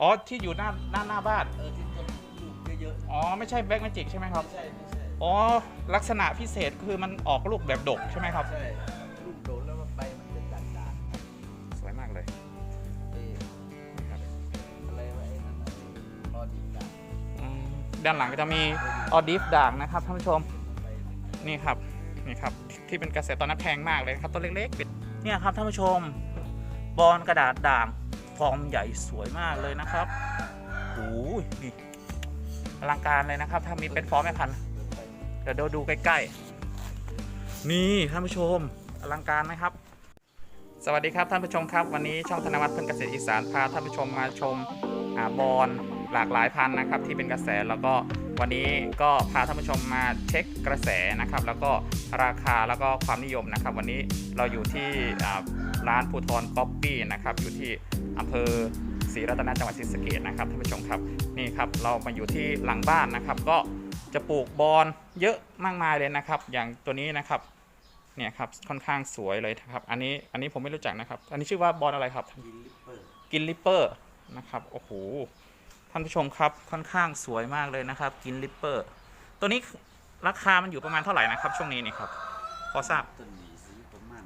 อ๋อที่อยู่หน้าหน้าหน้าบ้าน เออที่ต้นลูกเยอะอ๋อไม่ใช่แบล็กแมจิกใช่ไหมๆครับ ไม่ใช่ไม่ใช่อ๋อลักษณะพิเศษคือมันออกลูกแบบดกใช่ไหมครับ ใช่ลูกโดนแล้วมันใบมันจะด่างด่างสวยมากเลยๆเอ๊ะนี่ครับอะไรวะไอ้นั่นน่ะรอดีด่างอืมด้านหลังก็จะมีออดิฟด่างนะครับท่านผู้ชมใบมันนี่ครับนี่ครับที่เป็นกระแสตอนนั้นแพงมากเลยครับต้นเล็กๆเป็นเนี่ยครับท่านผู้ชม บอลกระดาษด่าง ฟอร์มใหญ่สวยมากเลยนะครับโอ้ยนี่อลังการเลยนะครับ ถ้ามีเป็นฟอร์มแม่พันธุ์เดี๋ยวดูดูใกล้ๆ นี่ท่านผู้ชมอลังการไหมครับ สวัสดีครับท่านผู้ชมครับ วันนี้ช่องธนวัฒน์เพื่อนเกษตรอีสานพาท่านผู้ชมมาชมอาบอลหลากหลายพันธุ์นะครับ ที่เป็นกระแสแล้วก็วันนี้ก็พาท่านผู้ชมมาเช็คกระแสนะครับ แล้วก็ราคาแล้วก็ความนิยมนะครับ วันนี้เราอยู่ที่ ร้านภูทรป๊อปปี้นะครับอยู่ที่อำเภอศรีรัตนจังหวัดศรีสะเกษนะครับท่านผู้ชมครับนี่ครับเรามาอยู่ที่หลังบ้านนะครับ ก็จะปลูกบอลเยอะมากมายเลยนะครับ อย่างตัวนี้นะครับเนี่ยครับค่อนข้างสวยเลยครับ อันนี้อันนี้ผมไม่รู้จักนะครับ อันนี้ชื่อว่าบอลอะไรครับกินลิปเปอร์นะครับโอ้โหท่านผู้ชมครับค่อนข้างสวยมากเลยนะครับ กินลิปเปอร์ ตัวนี้ราคามันอยู่ประมาณเท่าไหร่นะครับ ช่วงนี้นี่ครับพอทราบต้นนี้สีประมาณ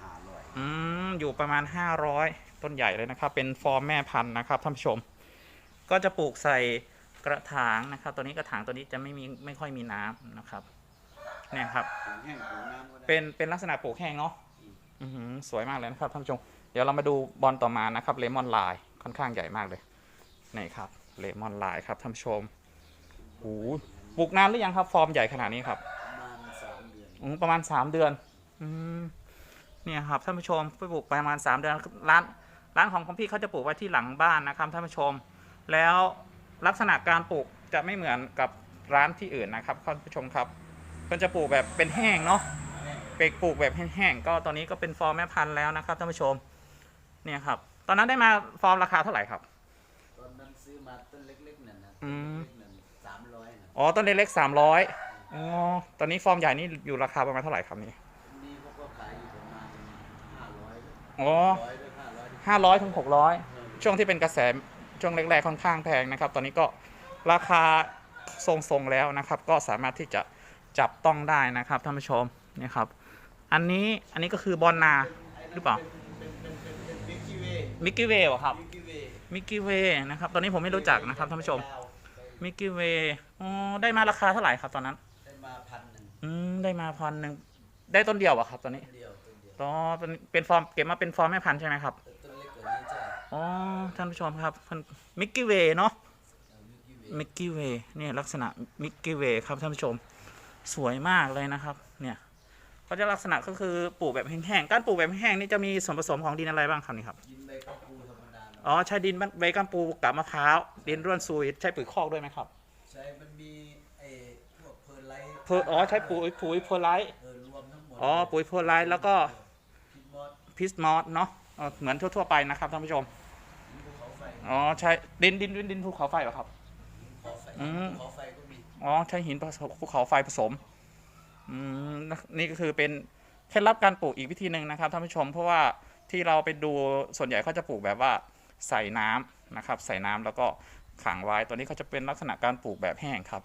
ห้าร้ อยอืมอยู่ประมาณ 500 ต้นใหญ่เลยนะครับ เป็นฟอร์มแม่พันธุ์นะครับท่านผู้ชม ก็จะปลูกใส่กระถางนะครับ ตัวนี้กระถางตัวนี้จะไม่มีไม่ค่อยมีน้ำนะครับเนี่ยครับปลูกแห้งปลูกน้ำก็ได้เป็นเป็นลักษณะปลูกแห้งเนาะอื้อหือสวยมากเลยนะครับท่านผู้ชม เดี๋ยวเรามาดูบอลต่อมานะครับเลมอนลายค่อนข้างใหญ่มากเลยนี่ครับเลมอนลายครับท่านผู้ชมโอ้โหปลูกนานหรือยังครับ ฟอร์มใหญ่ขนาดนี้ครับ ประมาณสามเดือนอืมประมาณ3เดือน อืม เนี่ยครับท่านผู้ชมไปปลูกประมาณ 3 เดือนร้านร้านของของพี่เขาจะปลูกไว้ที่หลังบ้านนะครับท่านผู้ชม แล้วลักษณะการปลูกจะไม่เหมือนกับร้านที่อื่นนะครับท่านผู้ชมครับมันจะปลูกแบบเป็นแห้งเนาะเปกปลูกแบบแห้งๆก็ตอนนี้ก็เป็นฟอร์มแม่พันธุ์แล้วนะครับท่านผู้ชมเนี่ยครับ ตอนนั้นได้มาฟอร์มราคาเท่าไหร่ครับตอนนั้นซื้อมาต้นเล็กๆนั่นนะอืมต้นเล็กๆนั่นสามร้อยนะอ๋อต้นเล็กๆสามร้อยอ๋อตอนนี้ฟอร์มใหญ่นี่อยู่ราคาประมาณเท่าไหร่ครับนี่ นี่เขาก็ขายอยู่ประมาณห้าร้ อยอ๋อร้อยหรือห้าร้อยห้าร้อยถึงหกร้อยช่วงที่เป็นกระแสช่วงแรกๆค่อนข้างแพงนะครับ ตอนนี้ก็ราคาทรงๆแล้วนะครับ ก็สามารถที่จะจับต้องได้นะครับท่านผู้ชมเนี่ยครับ อันนี้อันนี้ก็คือบอลนาหรือเปล่าเป็นเป็นเป็นเป็นเป็นมิกกี้เวย์มิกกี้เวย์ครับมิกกี้เวย์มิกกี้เวย์นะครับ ตอนนี้ผมไม่รู้จักนะครับท่านผู้ชมมิกกี้เวย์อ๋อได้มาราคาเท่าไหร่ครับตอนนั้น ได้มาพันหนึ่งอืมได้มาพันหนึ่งได้ต้นเดียวอะครับตอนนี้ ต้นเดียวต้นเดียวอ๋อเป็นเป็นฟอร์มเก็บมาเป็นฟอร์มแม่พันธุ์ใช่ไหมครับแต่ต้นเล็กกว่านี้จ้ะอ๋อท่านผู้ชมครับมิกกี้เวย์เนาะมิกกี้เวย์มิกกี้เวย์เนี่ยลักษณะมิกกี้เวย์ครับท่านผู้ชมสวยมากเลยนะครับ เนี่ยก็จะลักษณะก็คือปลูกแบบแห้งๆ การปลูกแบบแห้งๆนี่จะมีส่วนผสมของดินอะไรบ้างครับนี่ครับยินใบกระปูธรรมดาเนอะอ๋อใช้ดินใบกัมปูกับมะพร้าวดินร่วนซุยใช้ปุ๋ยคอกด้วยไหมครับ ใช่มันมีไอ้พวกเพอร์ไลท์เพออ๋อใช้ปุ๋ยปุ๋ยเพอร์ไลท์เออรวมทั้งหมดอ๋อปุ๋ยเพอร์ไลท์แล้วก็พิมมอส พิสมอสเนาะเอ่อเหมือนทั่ว ๆ ไปนะครับท่านผู้ชมภูเขาไฟอ๋อใช้ดินดินดินดินภูเขาไฟเหรอครับภูเขาไฟอืมภูเขาไฟก็มีอ๋อใช้หินผสมภูเขาไฟผสมอืมนี่ก็คือเป็นเคล็ดลับการปลูกอีกวิธีหนึ่งนะครับท่านผู้ชมเพราะว่าที่เราไปดูส่วนใหญ่เขาจะปลูกแบบว่าใส่น้ำนะครับ ใส่น้ำแล้วก็ขังไว้ตัวนี้เขาจะเป็นลักษณะการปลูกแบบแห้งครับ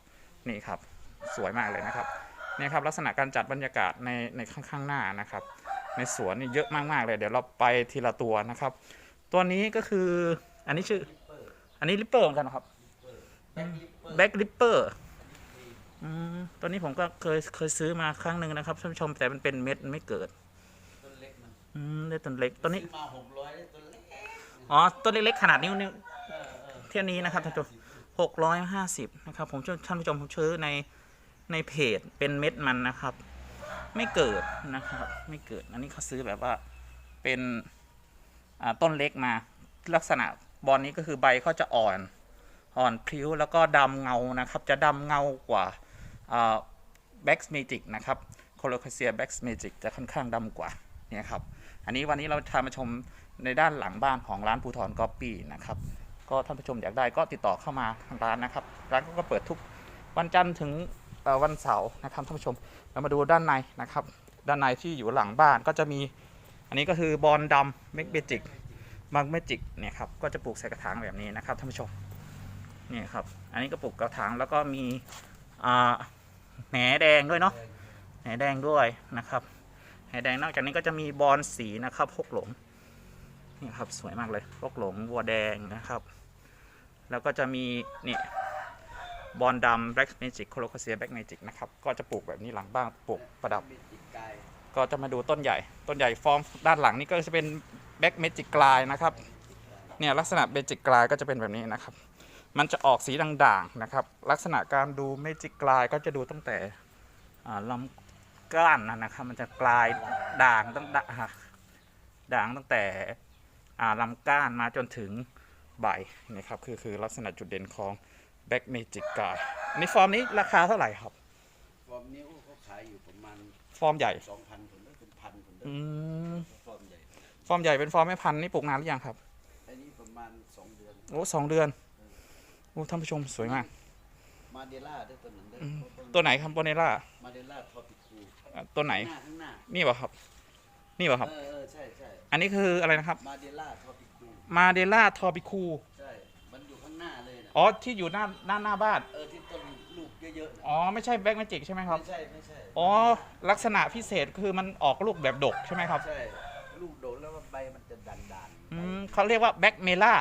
นี่ครับ สวยมากเลยนะครับนี่ครับลักษณะการจัดบรรยากาศในในข้างๆหน้านะครับ ในสวนนี่เยอะมากๆเลย เดี๋ยวเราไปทีละตัวนะครับ ตัวนี้ก็คืออันนี้ชื่อ อันนี้ลิปเปอร์เหมือนกันนะครับแบ็คลิปเปอร์แบ็กลิปเปอร์ตัวนี้ผมก็เคยเคยซื้อมาครั้งหนึ่งนะครับท่านผู้ชมแต่มันเป็นเม็ดมันไม่เกิดต้นเล็กมันอืมได้ต้นเล็กตัวนี้อมาหกร้อยได้ต้นเล็กอ๋อต้นเล็กๆขนาดนิ้วนิ้วเออเออเที่ยวนี้นะครับท่านผู้ชมหกร้อยห้าสิบนะครับ ผมช่วยท่านผู้ชมผมซื้อในในเพจเป็นเม็ดมันนะครับ ไม่เกิดนะครับ ไม่เกิด อันนี้เขาซื้อแบบว่าเป็นต้นเล็กมาลักษณะบอลนี้ก็คือใบเขาจะอ่อนอ่อนพลิ้วแล้วก็ดำเงานะครับ จะดำเงากว่าแบ็กเมจิกนะครับโคโลคาเซียแบ็กเมจิกจะค่อนข้างดำกว่าเนี่ยครับ อันนี้วันนี้เราพามาชมในด้านหลังบ้านของร้านภูทรกอปปี้นะครับ ก็ท่านผู้ชมอยากได้ก็ติดต่อเข้ามาทางร้านนะครับ ร้านก็เปิดทุกวันจันทร์ถึง วันเสาร์นะครับท่านผู้ชม เรามาดูด้านในนะครับ ด้านในที่อยู่หลังบ้านก็จะมี อันนี้ก็คือบอลดำเมกเบจิกบางเมจิกเนี่ยครับก็จะปลูกใส่กระถางแบบนี้นะครับท่านผู้ชมเนี่ยครับ อันนี้ก็ปลูกกระถางแล้วก็มีแหนแดงด้วยเนาะแหนแดงด้วยนะครับแหนแดงนอกจากนี้ก็จะมีบอลสีนะครับพกหลงนี่ครับสวยมากเลยพกหลงวัวแดงนะครับ แล้วก็จะมีนี่ บอลดำแบล็กเมจิกโคโลคาเซียแบล็กเมจิกนะครับ ก็จะปลูกแบบนี้หลังบ้านปลูกประดับ ก็จะมาดูต้นใหญ่ ต้นใหญ่ฟอร์มด้านหลังนี่ก็จะเป็นแบล็กเมจิกกลายนะครับ เนี่ยลักษณะเมจิกกลายก็จะเป็นแบบนี้นะครับ มันจะออกสีด่างๆนะครับ ลักษณะการดูเมจิกกลายก็จะดูตั้งแต่ลำก้านนะครับ มันจะกลายด่างตั้งด่างด่างตั้งแต่ลำก้านมาจนถึงใบนะครับ คือคือลักษณะจุดเด่นของ แบ็กเมจิกกลายอันนี้ฟอร์มนี้ราคาเท่าไหร่ครับ ฟอร์มนิ้วเขาขายอยู่ประมาณฟอร์มใหญ่สองพันคนได้เป็นพันคนได้อืมฟอร์มใหญ่ฟอร์มใหญ่เป็นฟอร์มแม่พันธุ์นี่ปลูกนานหรือยังครับ อันนี้ประมาณสองเดือน โอ้สองเดือน โอ้ท่านผู้ชมสวยมาก มาเดล่าได้ตัวหนึ่งได้อืมตัวไหนครับโบเนล่า มาเดล่าทอปิคูตัวไหนหน้าข้างหน้านี่เปล่ะครับ นี่เปล่ะครับเออเออใช่ใช่อันนี้คืออะไรนะครับ มาเดล่าทอปิคูมาเดล่าทอปิคู อ๋อที่อยู่หน้าหน้าหน้าบ้าน เออที่ต้นลูกเยอะๆนะอ๋อไม่ใช่แบ็กแมจิกใช่ไหมครับ ไม่ใช่ไม่ใช่อ๋อลักษณะพิเศษคือมันออกลูกแบบดกใช่ไหมครับ ใช่ลูกโดดแล้วว่าใบมันจะด่านๆอืมเขาเรียกว่าแบ็กเมล่า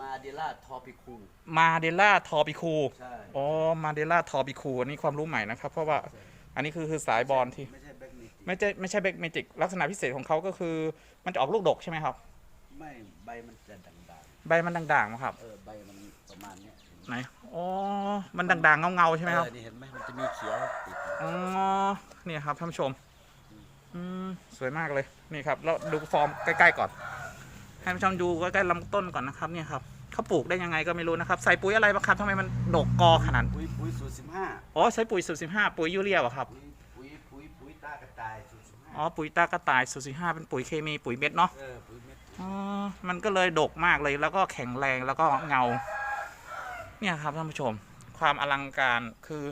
มาเดล่าทอปิคูมาเดล่าทอปิคูใช่อ๋อมาเดล่าทอปิคูอันนี้ความรู้ใหม่นะครับ เพราะว่าอันนี้คือคือสายบอลที่ ไม่ใช่แบ็กนิติไม่ใช่ไม่ใช่แบ็กเมจิกลักษณะพิเศษของเขาก็คือ มันจะออกลูกดกใช่ไหมครับ ไม่ใบมันจะด่างใบมันด่างๆมั้งครับๆเออใบมัน ไหน อ๋อ มันด่างๆ เงาๆ ใช่ไหมครับ เออนี่เห็นไหมมันจะมีเขียวติดอ๋อ เนี่ยครับท่านผู้ชม อืม สวยมากเลย นี่ครับ แล้วดูฟอร์มใกล้ๆ ก่อน ให้ท่านผู้ชมดูใกล้ๆลำต้นก่อนนะครับ เนี่ยครับเขาปลูกได้ยังไงก็ไม่รู้นะครับ ใส่ปุ๋ยอะไรบ้างครับทำไมมันดกกอขนาด ปุ๋ยปุ๋ยสูตรสิบห้าอ๋อ ใช้ปุ๋ยสูตรสิบห้าปุ๋ยยูเรียเหรอครับ ปุ๋ยปุ๋ยปุ๋ยปุ๋ยตากระต่ายสูตรสิบห้าอ๋อ ปุ๋ยตากระต่ายสูตรสิบห้าเป็นปุ๋ยเคมีปุ๋ยเม็ดเนาะ เออปุ๋ยเม็ดอ๋อ มันก็เลยดกมากเลย แล้วก็แข็งแรง แล้วก็เงา เนี่ยครับท่านผู้ชม ความอลังการคือ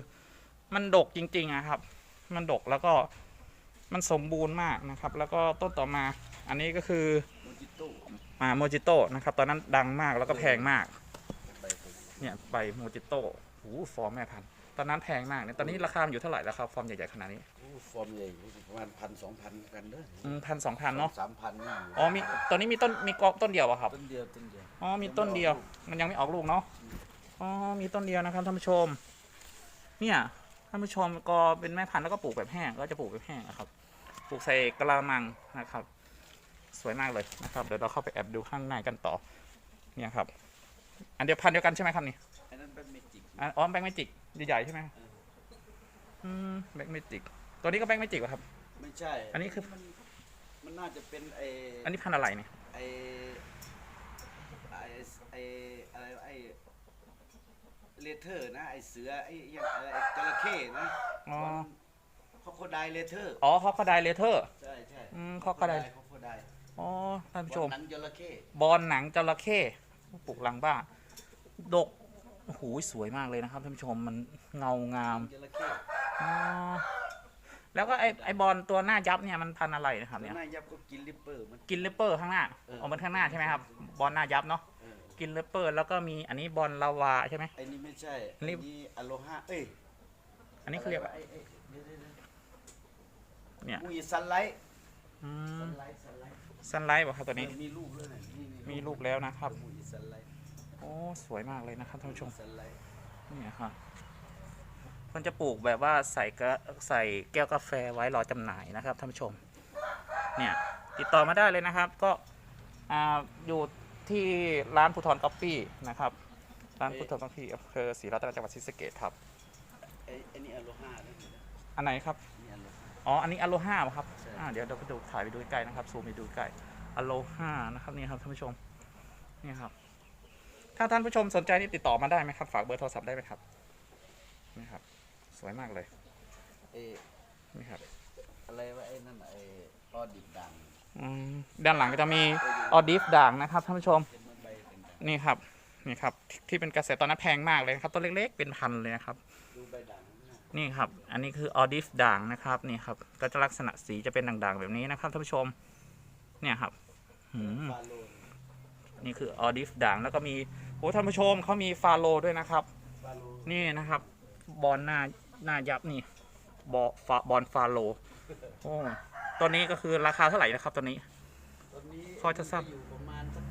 มันดกจริงๆอะครับ มันดกแล้วก็มันสมบูรณ์มากนะครับ แล้วก็ต้นต่อมา อันนี้ก็คือโมจิโต้มาโมจิโต้นะครับ ตอนนั้นดังมากแล้วก็แพงมากใบปุ๋ยเนี่ยใบโมจิโต้โอ้โหฟอร์มแม่พันธุ์ตอนนั้นแพงมากเนี่ยตอนนี้ราคามันอยู่เท่าไหร่แล้วครับฟอร์มใหญ่ๆขนาดนี้โอ้ฟอร์มใหญ่ประมาณพันสองพันกันเด้อพันสองพันเนาะสามพันนี่อยู่อ๋อมีตอนนี้มีต้นมีกอต้นเดียวอะครับต้นเดียวต้นเดียวอ๋อมีต้นเดียว มันยังไม่ออกลูกเนาะ อ๋อมีต้นเดียวนะครับท่านผู้ชม เนี่ยท่านผู้ชมก็เป็นแม่พันธุ์แล้วก็ปลูกแบบแห้งก็จะปลูกแบบแห้งนะครับ ปลูกใส่กระมังนะครับ สวยมากเลยนะครับเดี๋ยวเราเข้าไปแอบดูข้างในกันต่อ เนี่ยครับ อันเดียวพันธุ์เดียวกันใช่ไหมครับนี่อันนั้นเป็นเมจิกอะอ๋อแบงค์เมจิกใหญ่ๆใช่ไหมอืมแบงค์เมจิกตัวนี้ก็แบงค์เมจิกเหรอครับ ไม่ใช่ อันนี้คือ มันมันน่าจะเป็นไออันนี้พันธุ์อะไรเนี่ยไอไอไออะไรไอ เลเทอร์นะไอเสือไออย่างอะไรไอ้จระเข้นะอ๋อ คอโคไดเลเทอร์อ๋อคอกระไดเลเทอร์ ใช่ใช่อืม crocodile คอโคไดอ๋อท่านผู้ชม หนังจระเข้บอลหนังจระเข้ปลูกหลังบ้านดกโอ้โหสวยมากเลยนะครับท่านผู้ชมมันเงางามจระเข้อ๋อแล้วก็ไอไอบอลตัวหน้ายับเนี่ยมันพันธุ์อะไรนะครับตัวเนี่ยหน้ายับก็กินลิปเปอร์มัน กินเลปเปอร์ข้างหน้าเอออ๋อมันข้างหน้าใช่ไหมครับ บอลหน้ายับเนาะเออ กินเลปเปอร์แล้วก็มีอันนี้บอลลาวาใช่ไหม ไอ้นี่ไม่ใช่ อันนี้ไอ้นี่อโลฮาเอ้ยอันนี้เขาเรียกว่าไอ้ไอ้เดี๋ยวเดี๋ยวเดี๋ยวเนี่ยอุ้ยซันไลท์อืซัมนไลท์ซันไลท์ซันไลท์ป่ะครับตัวนี้ เออมีลูกด้วยนะนี่นี่มีลูกแล้วนะครับ อุ้ยซันไลท์โอ้สวยมากเลยนะครับท่านผู้ชมซันไลท์เนี่ยครับมันจะปลูกแบบว่าใส่กระใส่แก้วกาแฟไว้รอจำหน่ายนะครับท่านผู้ชม เนี่ยติดต่อมาได้เลยนะครับ ก็อ่าอยู่ ที่ร้านภูทรก๊อปปี้นะครับ ร้านภูทรก๊อปปี้อำเภอศรีรัตนจังหวัดศรีสะเกษครับไอ้ไอ้นี่อโลฮาด้วยนะอันไหนครับ นี่อโลฮา อ๋อ อันนี้อโลฮาครับใช่ อ่าเดี๋ยวเราไปดูถ่ายไปดูใกล้นะครับ ซูมไปดูใกล้อโลฮานะครับนี่ครับท่านผู้ชม นี่ครับ ถ้าท่านผู้ชมสนใจนี่ติดต่อมาได้ไหมครับ ฝากเบอร์โทรศัพท์ได้ไหมครับ นี่ครับ สวยมากเลย เอ้ยนี่ครับ อะไรวะไอ้นั่นน่ะไอ้ออดิบดังอืม ด้านหลังก็จะมีออดิฟด่างนะครับท่านผู้ชมนี่ครับนี่ครับที่เป็นกระแสตอนนั้นแพงมากเลยครับต้นเล็กๆเป็นพันเลยครับนี่ครับ อันนี้คือออดิฟด่างนะครับนี่ครับ ก็จะลักษณะสีจะเป็นด่างๆแบบนี้นะครับท่านผู้ชม เนี่ยครับหืมนี่คือออดิฟด่างแล้วก็มีโอ้ท่านผู้ชมเขามีฟาโลด้วยนะครับ นี่นะครับ บอลหน้าหน้ายับนี่บอฟาบอลฟาโลโอ้ ตัวนี้ก็คือราคาเท่าไหร่นะครับตัวนี้ ตอนนี้พอจะทราบ อยู่ประมาณสัก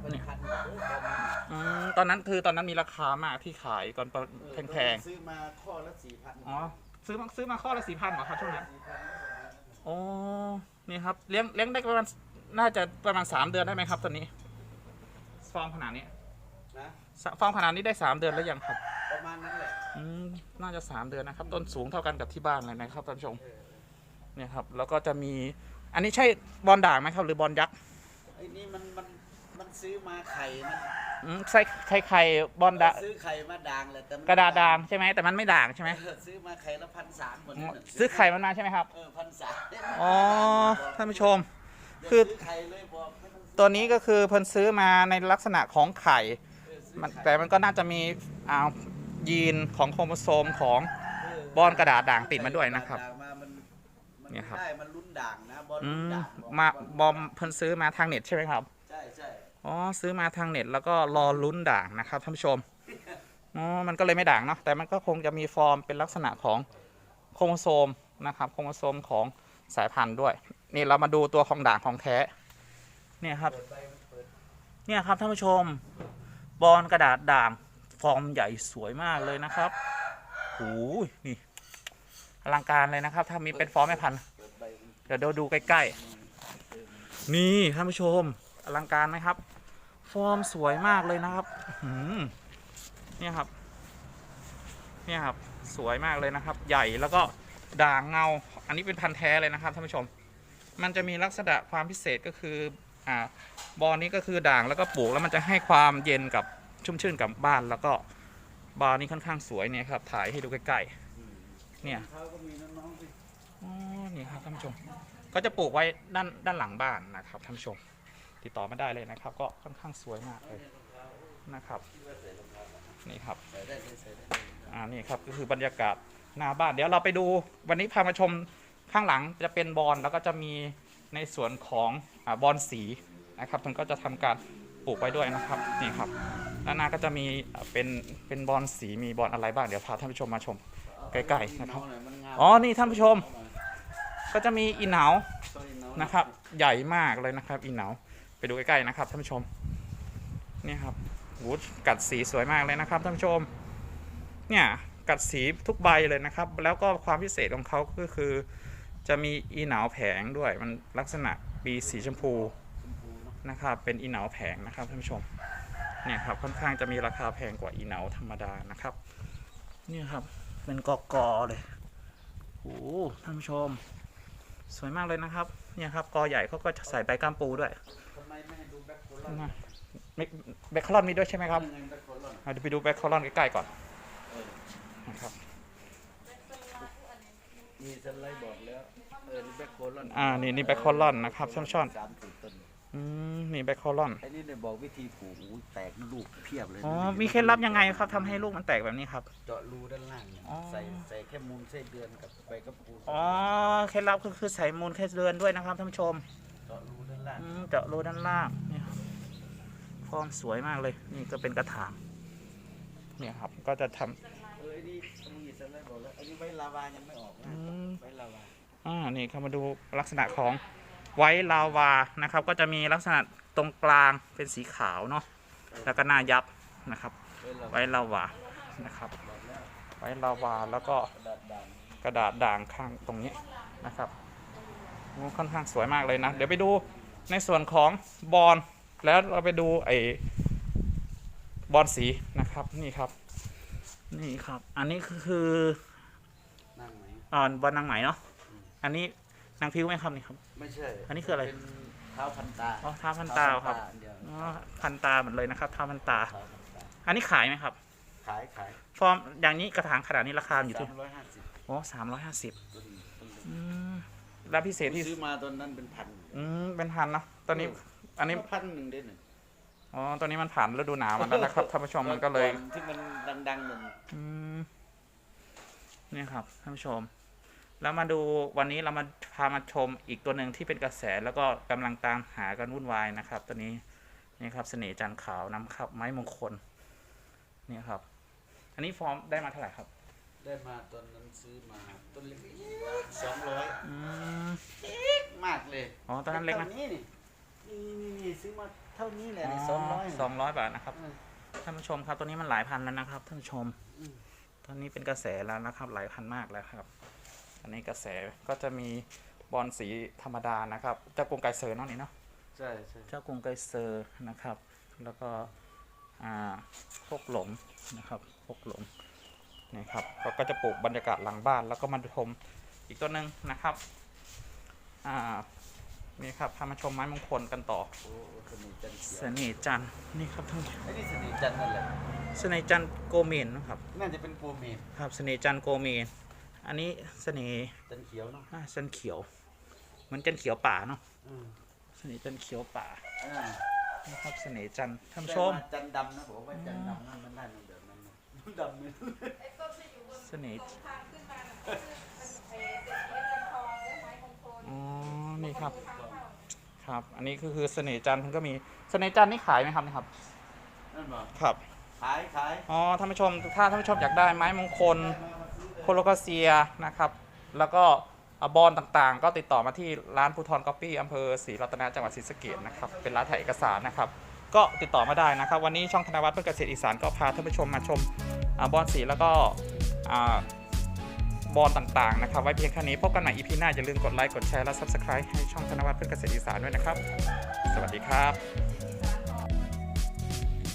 เป็นพันกว่าเออประมาณอืมตอนนั้นคือตอนนั้นมีราคามากที่ขายก่อนตอนเออแพงซื้อมาข้อละสี่พันๆอ๋อซื้อมาซื้อมาข้อละสี่พันเหรอครับช่วงนั้น สี่พันโอ้นี่ครับเลี้ยงเลี้ยงได้ประมาณน่าจะประมาณสามเดือนได้ไหมครับตัวนี้ฟอร์มขนาดนี้นะสฟอร์มขนาดนี้ได้สามเดือนแล้วยังครับประมาณนั้นแหละอืมน่าจะสามเดือนนะครับ ต้นสูงเท่ากันกับที่บ้านเลยนะครับท่านผู้ชมเออ เนี่ยครับแล้วก็จะมีอันนี้ใช่บอลด่างไหมครับ หรือบอลยักษ์ไอ้นี่มันมันมันซื้อมาไข่มันอืมใช่ไข่ไข่บอลด่างซื้อไข่มาด่างแหละแต่มันกระดาษด่างใช่ไหมแต่มันไม่ด่างใช่ไหมเออซื้อมาไข่ละพันสามหมดอ๋อนั่นน่ะซื้อไข่มันมาใช่ไหมครับเออพันสามอ๋อท่านผู้ชมอย่าคือซื้อไข่เลยบอกไม่ต้องซื้อตัวนี้ก็คือเพิ่นซื้อมาในลักษณะของไข่เออซื้อมันไข่แต่มันก็น่าจะมีอ่ายีนของโครโมโซมของเบอลกระดาษด่างติดมาด้วยนะครับด่าง มามันมันเนี่ยครับไม่ได้มันลุ้นด่างนะบอลอืลุ้นมด่างบอกมาว่าบอมเพิ่นซื้อมาทางเน็ตใช่ไหมครับ ใช่ใช่อ๋อซื้อมาทางเน็ตแล้วก็รอลุ้นด่างนะครับท่านผู้ชม อ๋อ มันก็เลยไม่ด่างเนาะแต่มันก็คงจะมีฟอร์มเป็นลักษณะของโครโมโซมนะครับโครโมโซมของสายพันธุ์ด้วย นี่เรามาดูตัวของด่างของแท้เนี่ยครับ เปิดไปมันเปิดเนี่ยครับท่านผู้ชมบอลกระดาษด่างฟอร์มใหญ่สวยมากเลยนะครับโอ้ยนี่ อลังการเลยนะครับ ถ้ามีเป็นฟอร์มแม่พันธุ์เปิดใบมัน เดี๋ยวเราดูใกล้ๆ นี่ท่านผู้ชม อลังการไหมครับ ฟอร์มสวยมากเลยนะครับอื้อหือเนี่ยครับ เนี่ยครับ สวยมากเลยนะครับ ใหญ่แล้วก็ด่างเงา อันนี้เป็นพันธุ์แท้เลยนะครับท่านผู้ชม มันจะมีลักษณะความพิเศษก็คืออ่าบอลนี้ก็คือด่างแล้วก็ปลูกแล้วมันจะให้ความเย็นกับชุ่มชื่นกับบ้านแล้วก็บาร์นี้ค่อนข้างสวยเนี่ยครับถ่ายให้ดูใกล้ๆ เนี่ยเขาก็มีน้องๆที่อ๋อนี่ครับท่านผู้ชม ก็จะปลูกไว้ด้านด้านหลังบ้านนะครับท่านผู้ชม ติดต่อมาได้เลยนะครับ ก็ค่อนข้างสวยมากเลยนะครับ นี่ครับใส่ได้ใส่ได้อ่านี่ครับก็คือบรรยากาศหน้าบ้าน เดี๋ยวเราไปดูวันนี้พามาชมข้างหลังจะเป็นบอลแล้วก็จะมีในส่วนของอ่าบอลสีนะครับมันก็จะทำการปลูกไว้ด้วยนะครับนี่ครับด้านหน้าก็จะมีอ่าเป็นเป็นบอลสีมีบอลอะไรบ้างเดี๋ยวพาท่านผู้ชมมาชม ใกล้ๆนะครับเอาหอยมันงามอ๋อ นี่ท่านผู้ชม ก็จะมีอีเหนาเอาหอยนะครับ ใหญ่มากเลยนะครับ อีเหนาไปดูใกล้ๆนะครับท่านผู้ชม นี่ครับวูดกัดสีสวยมากเลยนะครับท่านผู้ชม เนี่ยกัดสีทุกใบเลยนะครับ แล้วก็ความพิเศษของเขาก็คือ จะมีอีเหนาแผงด้วย มันลักษณะปีสีชมพูนะครับ เป็นอีเหนาแผงนะครับท่านผู้ชม เนี่ยครับค่อนข้างจะมีราคาแพงกว่าอีเหนาธรรมดานะครับ เนี่ยครับ เป็นกอกอเลยโอ้โหท่านผู้ชม สวยมากเลยนะครับ เนี่ยครับกอใหญ่เขาก็จะใส่ใบก้ามปูด้วยทำไมไม่ให้ดูแบ็คโคลอนนะไม่แบคคาลอนมีด้วยใช่ไหมครับยังไงแบ็คโคลอนเอาเดี๋ยวไปดูแบคคาลอนใกล้ๆก่อนเออนะครับมีสไลด์บอกแล้วเออนี่แบ็คโคลอนอ่านี่นี่แบคคาลอนนะครับท่านผู้ ชมสามสิบต้นอืมนี่แบคคาลอน ไอ้นี่เนี่ยบอกวิธีปลูกอู้แตกลูกเพียบเลยอ๋อนะมีเคล็ดลับยังไงครับทำให้ลูกมันแตกแบบนี้ครับ เจาะรูด้านล่างเนี่ยอ๋อ ใส่ใส่แค่มูลไส้เดือนกับใบกระปูอ๋อ เคล็ดลับก็คือใส่มูลแค่เดือนด้วยนะครับท่านผู้ชม เจาะรูด้านล่างอืมเจาะรูด้านล่างเนี่ยครับฟอร์มสวยมากเลย นี่ก็เป็นกระถาง เนี่ยครับ ก็จะทำ เออไอ้นี่มีสไลด์บอกแล้วไอ้นี่ใบลาวายังไม่ออกนะอืม ใบลาวา อ่า นี่ครับมาดูลักษณะของ ไวท์ลาวานะครับ ก็จะมีลักษณะตรงกลางเป็นสีขาวเนาะแล้วก็หน้ายับนะครับใบลาวาไว้ลาวานะครับบอกแล้วไว้ลาวาแล้วก็กระดาษด่างกระดาษด่างข้างตรงนี้นะครับโอ้ค่อนข้างสวยมากเลยนะ เดี๋ยวไปดูในส่วนของบอลแล้วเราไปดูไอ้บอลสีนะครับนี่ครับ นี่ครับ อันนี้คือคือนั่งไหมอ่าบอลนางไหมเนาะอันนี้ นางพิ้วไหมครับนี่ครับ ไม่ใช่อันนี้คืออะไรเป็นเท้าพันตาอ๋อท้าพันตาครับอันเดียวอ๋อพันตาเหมือนเลยนะครับท้าพันตา เท้าพันตาอันนี้ขายไหมครับ ขายขายฟอร์มอย่างนี้กระถางขนาดนี้ราคาอยู่สาที่มร้อยห้าสิบโอ้สามร้อยห้าสิบต้นต้นเล็กอืมแล้วพิเศษที่ ซื้อมาตอนนั้นเป็นพัน อืมเป็นพันเนอะตอนนี้อันนี้พันหนึ่งได้หนึ่งอ๋อ ตอนนี้มันผ่านฤดูหนาวมาแล้วนะครับท่านผู้ชมมันก็เลยอนที่มันดังๆหนึ่งอืมเนี่ยครับท่านผู้ชม แล้วมาดูวันนี้เรามาพามาชมอีกตัวหนึ่งที่เป็นกระแสแล้วก็กำลังตามหากันวุ่นวายนะครับ ตัวนี้นี่ครับเสน่ห์จันทร์ขาวนำครับ ไม้มงคลนี่ครับ อันนี้ฟอร์มได้มาเท่าไหร่ครับ ได้มาตอนนั้นซื้อมาต้นเล็กสองร้อยอืมมากเลยอ๋อตอนนั้นเล็กนะท่านี่นี่นี่นี่นี่ซื้อมาเท่านี้แหละนี่อ๋สองร้อยสองร้อยบาทนะครับเออท่านผู้ชมครับตัวนี้มันหลายพันแล้วนะครับท่านผู้ชมอืมตอนนี้เป็นกระแสแล้วนะครับ หลายพันมากแล้วครับ อันนี้กระแสก็จะมีบอลสีธรรมดานะครับ เจ้ากรุงไกรเซอร์เนาะนี่เนาะใช่ใช่เจ้ากรุงไกรเซอร์นะครับ แล้วก็อ่าพวกหลงนะครับพวกหลงนี่ครับเขาก็จะปลูกบรรยากาศหลังบ้าน แล้วก็มาชมอีกตัวหนึ่งนะครับอ่านี่ครับพามาชมไม้มงคลกันต่อโอ้โหเสน่ห์จันทร์เขีเสยวน่ห์จันทร์นี่ครับท่านผู้ชมไอ้นี่เสน่ห์จันทร์นั่นแหละเสน่ห์จันทร์โกเมนนะครับน่าจะเป็นปูเมนครับเสน่ห์จันทร์โกเมน อันนี้เสน่ห์จันทร์เขียวเนาะอ่าจันทร์เขียว เหมือนจันทร์เขียวป่าเนาะอืมเสน่ห์จันทร์เขียวป่าอ่านะครับเสน่ห์จันทร์ท่านผู้แต่ชมว่าจันทร์ดำนะผมว่าจันทร์ดำนั่นมันได้มันแบบนั้นนะดำเลยเสน่ห์ทางขึ้นมาน่ะคือมันเออเป็นเงินทองและไม้มงคลอ๋อนี่ครับทางเข้าครับ อันนี้ก็คือเสน่ห์จันทร์มันก็มีเสน่ห์จันทร์นี่ขายไหมครับเนี่ยครับ นั่นบอกครับ ขายขายอ๋อท่านผู้ชมถ้าท่านผู้ชมอยากได้ไม้มงคล โคโลกาเซียนะครับ แล้วก็อบอลต่างๆ ก็ติดต่อมาที่ร้านภูทรก๊อปปี้อำเภอศรีรัตนจังหวัดศรีสะเกษนะครับ เป็นร้านถ่ายเอกสารนะครับ ก็ติดต่อมาได้นะครับ วันนี้ช่องธนวัฒน์เพื่อเกษตรอีสานก็พาท่านผู้ชมมาชมอบอลสีแล้วก็บอลต่างๆนะครับ ไว้เพียงแค่นี้พบกันใหม่ EP หน้าอย่าลืมกดไลค์กดแชร์และ Subscribe ให้ช่องธนวัฒน์เพื่อเกษตรอีสานด้วยนะครับ สวัสดีครับ